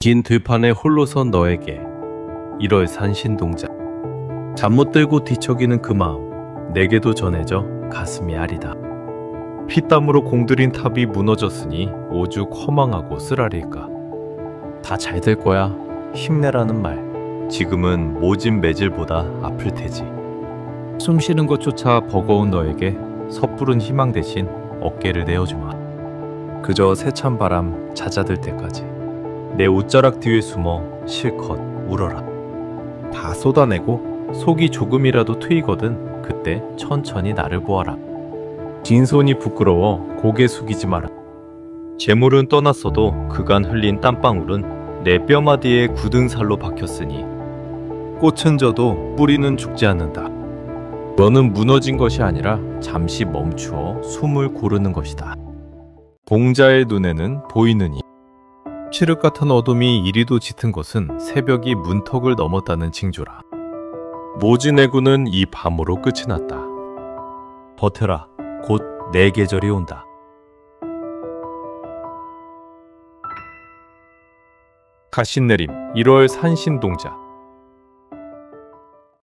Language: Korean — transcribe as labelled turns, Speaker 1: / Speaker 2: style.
Speaker 1: 긴 들판에 홀로 선 너에게 1월 산신동자 잠못 들고 뒤척이는 그 마음 내게도 전해져 가슴이 아리다. 피땀으로 공들인 탑이 무너졌으니 오죽 허망하고 쓰라릴까? 다 잘 될 거야. 힘내라는 말. 지금은 모진 매질보다 아플 테지. 숨 쉬는 것조차 버거운 너에게 섣부른 희망 대신 어깨를 내어주마. 그저 세찬 바람 잦아들 때까지 내 옷자락 뒤에 숨어 실컷 울어라. 다 쏟아내고 속이 조금이라도 트이거든 그때 천천히 나를 보아라. 진 손이 부끄러워 고개 숙이지 마라. 재물은 떠났어도 그간 흘린 땀방울은 내 뼈마디에 굳은 살로 박혔으니 꽃은 져도 뿌리는 죽지 않는다. 너는 무너진 것이 아니라 잠시 멈추어 숨을 고르는 것이다. 공자의 눈에는 보이느니 칠흑 같은 어둠이 이리도 짙은 것은 새벽이 문턱을 넘었다는 징조라. 모진해구는 이 밤으로 끝이 났다. 버텨라. 곧 내 계절이 온다. 가신내림 1월 산신동자